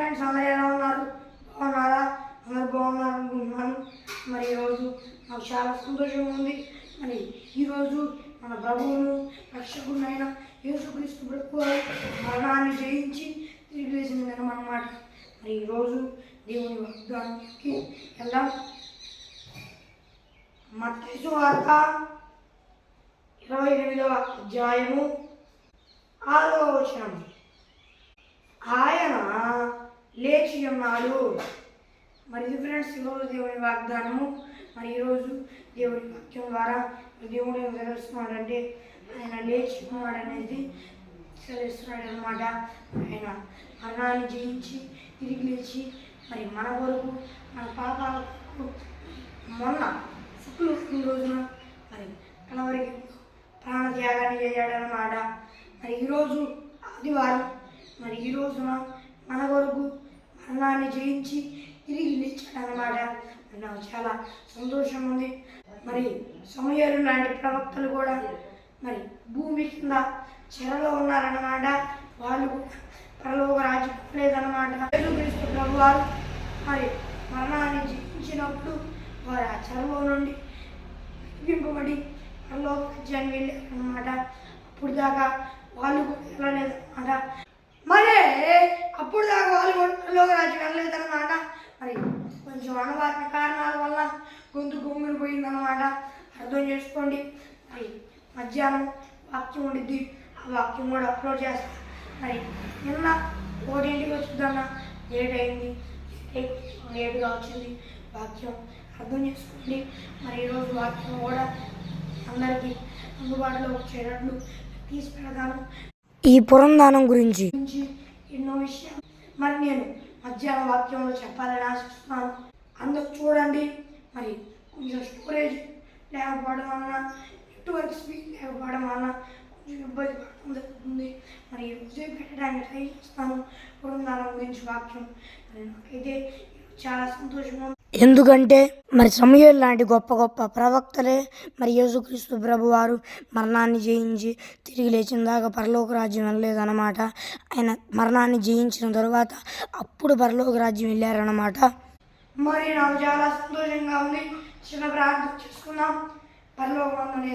Friends అందరూ ఎలా ఉన్నారు? బాగున్నారా? అందరు బాగున్నారు? అనుకుంటున్నాను మరి ఈరోజు నాకు చాలా సంతోషంగా ఉంది. మరి ఈరోజు మన ప్రభువును రక్షకుడినైన యేసుక్రీస్తు ప్రభు మరణాన్ని జయించి తిరిగి లేచిన దినం అన్నమాట మరి ఈరోజు దేవుని వాగ్దానానికి వెళ్దాం. మత్తయి వార్త ఇరవై ఎనిమిదవ అధ్యాయము ఆలోచన వచనం ఆయన లేచి ఉన్నాడు మరి ఇది ఫ్రెండ్స్ ఈరోజు దేవుని వాగ్దానము మరి ఈరోజు దేవుని వాక్యం ద్వారా దేవుడు ఏం తెలుస్తున్నాడంటే ఆయన లేచి అనేది తెలుస్తున్నాడు అనమాట ఆయన. మరణాన్ని జయించి తిరిగి లేచి మరి మన కొరకు మన పాపాలకు మొన్న శుక్రవారం రోజున మరి కలవరికి ప్రాణ త్యాగాన్ని చేశాడనమాట మరి ఈరోజు ఆదివారం మరి ఈ రోజున మన కొరకు మరణాన్ని జయించి తిరిగి నిలిచాడనమాట నాకు చాలా సంతోషం ఉంది మరి సమయాలు లాంటి ప్రవక్తలు కూడా మరి భూమి కింద చెరలో ఉన్నారన్నమాట. వాళ్ళు పరలోక రాజు లేదనమాట యేసుక్రీస్తు ప్రభు వారు మరి మరణాన్ని జయించినప్పుడు వారు ఆ చెరలో నుండి వింపబడి పరలోక రాజ్యాన్ని వెళ్ళారనమాట అప్పుడు దాకా వాళ్ళు కూడా వెళ్ళలేదన్నమాట. మరి అప్పుడు దాకా వాళ్ళు కూడా రాజు రాజ్యం వెళ్ళలేదన్నమాట. మరి కొంచెం అనవారిన కారణాల వల్ల గొంతు గొంగులు పోయిందన్నమాట అర్థం చేసుకోండి. మరి మధ్యాహ్నం వాక్యం ఉండిద్ది. ఆ వాక్యం కూడా అప్లోడ్ చేస్తా. మరి నిన్న ఒకటింటికి వచ్చిందన్న లేట్ అయింది. లేటుగా వచ్చింది వాక్యం. అర్థం చేసుకోండి. మరి ఈరోజు వాక్యం కూడా అందరికీ అందుబాటులో వచ్చేటట్లు తీసి పెడతాను. ఈ పురందానం గురించి. ఎన్నో విషయాలు. మరి నేను మధ్యాహ్నం వాక్యంలో చెప్పాలని ఆశిస్తున్నాను. అందరూ చూడండి. మరి కొంచెం స్టోరేజ్ లేకపోవడం వలన నెట్వర్క్ స్పీడ్ లేకపోవడం వలన కొంచెం ఇబ్బంది పడడం జరుగుతుంది మరి రోజే పెట్టడానికి ట్రై చేస్తాను. పురందానం గురించి వాక్యం. మరి నాకైతే చాలా సంతోషంగా ఎందుకంటే మరి సమయం లాంటి గొప్ప గొప్ప ప్రవక్తలే మరి యేసుక్రీస్తు ప్రభు వారు మరణాన్ని జయించి తిరిగి లేచిన దాకా పరలోక రాజ్యం వెళ్ళలేదన్నమాట. ఆయన మరణాన్ని జయించిన తర్వాత అప్పుడు పరలోక రాజ్యం వెళ్ళారన్నమాట. మరి నాకు చాలా సంతోషంగా ఉంది. చిన్న ప్రార్థన చేసుకున్నాం పరలోకం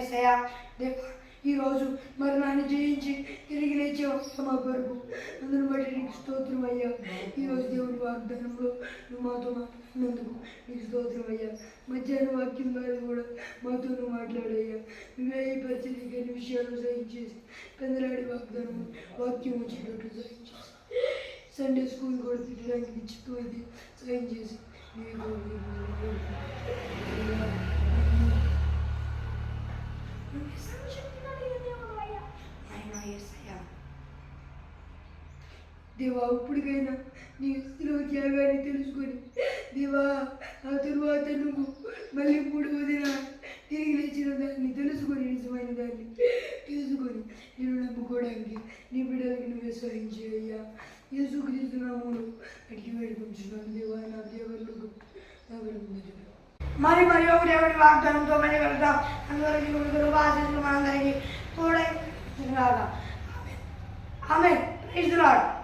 ఈరోజు మరణాన్ని జయించి తిరిగి లేచే మా కొరకు అందును బట్టి నీకు స్తోత్రం అయ్యా. ఈరోజు దేవుని వాగ్దానంలో నువ్వు మాతో మాట్లాడినందుకు నీకు స్తోత్రం అయ్యా. మధ్యాహ్నం వాక్యం ద్వారా కూడా మాతో నువ్వు మాట్లాడయ్యా. నువ్వే ఈ పరిస్థితికి అన్ని విషయాలు సహించేసి పెందలాడి వాగ్దానం వాక్యం వచ్చేటట్టు సహించేసి. సండే స్కూల్ కూడా తిట్టడానికి నిశ్చితం అయితే సహాయం చేసి నీకు you. యేసయ్యా దేవా ఇప్పటికైనా నీ స్థితిలో త్యాగాన్ని తెలుసుకొని దేవా ఆ తరువాత నువ్వు మళ్ళీ మూడు వదిన తిరిగి లేచిన దాన్ని తెలుసుకొని నిజమైన దాన్ని తెలుసుకొని నేను నమ్ముకోవడానికి నీ బిడ్డలకి నువ్వే సహాయం చేయ్యా యేసుక్రీస్తునాములు అడిగి వేడుకుంటున్నాను దేవా నా దేవుళ్ళు మరి మరి ఒక దేవుడి వాగ్దానంతో మరి వెళ్తాం అందరికీ Praise the Lord. Amen. Praise the Lord.